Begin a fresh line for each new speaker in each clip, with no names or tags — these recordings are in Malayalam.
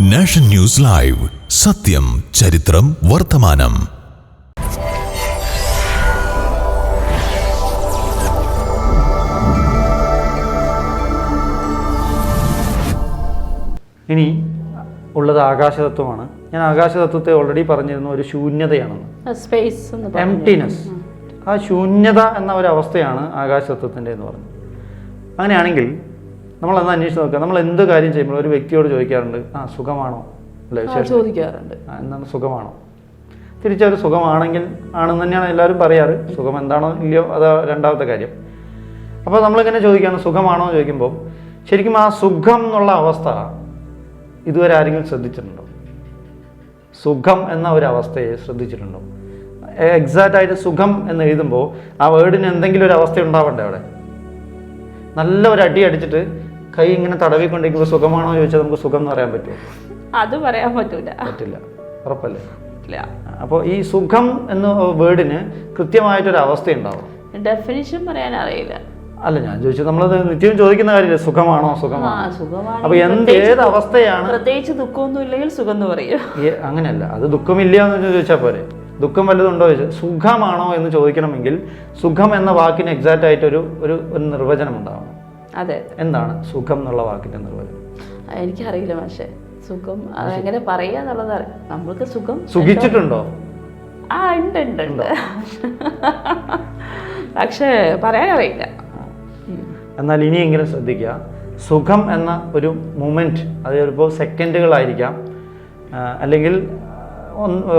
Nation news live. സത്യം ചരിത്രം വർത്തമാനം.
ഇനി ഉള്ളത് ആകാശതത്വമാണ്. ഞാൻ ആകാശതത്വത്തെ ഓൾറെഡി പറഞ്ഞിരുന്നു ഒരു ശൂന്യതയാണെന്ന്.
സ്പേസ് എന്ന് പറഞ്ഞു.
എംപ്റ്റിനെസ് ആ ശൂന്യത എന്ന ഒരു അവസ്ഥയാണ് ആകാശതത്വത്തിന്റെ എന്ന് പറഞ്ഞു അങ്ങനെയാണെങ്കിൽ നമ്മൾ അന്ന് അന്വേഷിച്ച് നോക്കുക. നമ്മൾ എന്ത് കാര്യം ചെയ്യുമ്പോൾ ഒരു വ്യക്തിയോട് ചോദിക്കാറുണ്ട് ആ സുഖമാണോ? അല്ലേ
ചോദിക്കാറുണ്ട്.
എന്താണ് സുഖമാണോ? തിരിച്ചൊരു സുഖമാണെങ്കിൽ ആണെന്ന് തന്നെയാണ് എല്ലാവരും പറയാറ്. സുഖം എന്താണോ ഇല്ലയോ അതാ രണ്ടാമത്തെ കാര്യം. അപ്പോൾ നമ്മളിങ്ങനെ ചോദിക്കുകയാണ് സുഖമാണോ? എന്ന് ചോദിക്കുമ്പോൾ ശരിക്കും ആ സുഖം എന്നുള്ള അവസ്ഥ ഇതുവരെ ആരെങ്കിലും ശ്രദ്ധിച്ചിട്ടുണ്ടോ? സുഖം എന്ന ഒരു അവസ്ഥയെ ശ്രദ്ധിച്ചിട്ടുണ്ടോ? എക്സാക്റ്റ് ആയിട്ട് സുഖം എന്ന് എഴുതുമ്പോൾ ആ വേർഡിന് എന്തെങ്കിലും ഒരു അവസ്ഥ ഉണ്ടാവണ്ടേ അവിടെ? നല്ല ഒരു അടി അടിച്ചിട്ട് കൈ ഇങ്ങനെ തടവിക്കൊണ്ടിരിക്കുമ്പോൾ സുഖമാണോ ചോദിച്ചാൽ നമുക്ക് സുഖം എന്ന് പറയാൻ പറ്റുമോ?
അത് പറയാൻ പറ്റൂല.
പറ്റില്ല. ഉറപ്പല്ലേ? അപ്പോൾ ഈ സുഖം എന്ന വേർഡിന് കൃത്യമായിട്ടൊരു അവസ്ഥ ഉണ്ടാവും
ഡെഫിനിഷൻ പറയാൻ അറിയില്ല.
അല്ല ഞാൻ ചോദിച്ചു നമ്മൾ നിത്യം ചോദിക്കുന്ന കാര്യമില്ല സുഖമാണോ സുഖമാണോ? അപ്പൊ എന്ത് ഏത് അവസ്ഥയാണ്?
പ്രത്യേകിച്ച് ദുഃഖമൊന്നും ഇല്ലെങ്കിൽ സുഖം എന്ന് പറയും.
അങ്ങനെയല്ല. അത് ദുഃഖമില്ല എന്ന് ചോദിച്ചാൽ പോരെ? ദുഃഖം വല്ലതുണ്ടോ ചോദിച്ചാൽ സുഖമാണോ എന്ന് ചോദിക്കണമെങ്കിൽ സുഖം എന്ന വാക്കിന് എക്സാക്റ്റ് ആയിട്ട് ഒരു ഒരു ഒരു നിർവചനം ഉണ്ടാവണം.
അതെ.
എന്താണ് സുഖം എന്നുള്ള വാക്കിന്റെ നിർവചനം?
എനിക്കറിയില്ല പക്ഷേ സുഖം. അതെങ്ങനെ പറയുക എന്നുള്ളത് നമ്മൾക്ക് സുഖം
സുഖിച്ചിട്ടുണ്ടോ?
ആ ഉണ്ട് ഉണ്ട് ഉണ്ട്. പക്ഷേ പറയാനറിയില്ല
എന്നാൽ ഇനിയെങ്കിലും ശ്രദ്ധിക്കുക? സുഖം എന്ന ഒരു മൂമെന്റ് അത് ചിലപ്പോൾ സെക്കൻഡുകളായിരിക്കാം. അല്ലെങ്കിൽ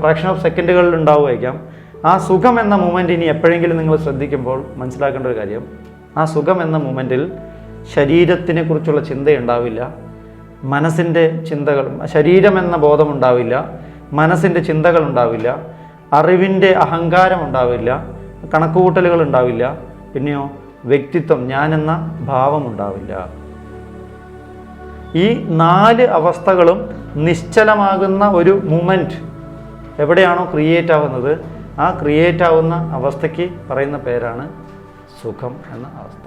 ഫ്രാക്ഷൻ ഓഫ് സെക്കൻഡുകളിൽ ഉണ്ടാവുമായിരിക്കാം. ആ സുഖം എന്ന മൂമെന്റ് ഇനി എപ്പോഴെങ്കിലും നിങ്ങൾ ശ്രദ്ധിക്കുമ്പോൾ മനസ്സിലാക്കേണ്ട ഒരു കാര്യം. ആ സുഖം എന്ന മൂമെന്റിൽ ശരീരത്തിനെ കുറിച്ചുള്ള ചിന്തയുണ്ടാവില്ല. മനസ്സിന്റെ ചിന്തകൾ ശരീരമെന്ന എന്ന ബോധം ഉണ്ടാവില്ല മനസ്സിന്റെ ചിന്തകൾ ഉണ്ടാവില്ല അറിവിന്റെ അഹങ്കാരം ഉണ്ടാവില്ല കണക്കുകൂട്ടലുകൾ ഉണ്ടാവില്ല. പിന്നെയോ വ്യക്തിത്വം ഞാനെന്ന ഭാവം ഉണ്ടാവില്ല ഈ നാല് അവസ്ഥകളും നിശ്ചലമാകുന്ന ഒരു മൂമെന്റ് എവിടെയാണോ ക്രിയേറ്റ് ആവുന്നത്? ആ ക്രിയേറ്റ് ആവുന്ന അവസ്ഥയ്ക്ക് പറയുന്ന പേരാണ് സുഖം എന്ന അവസ്ഥ.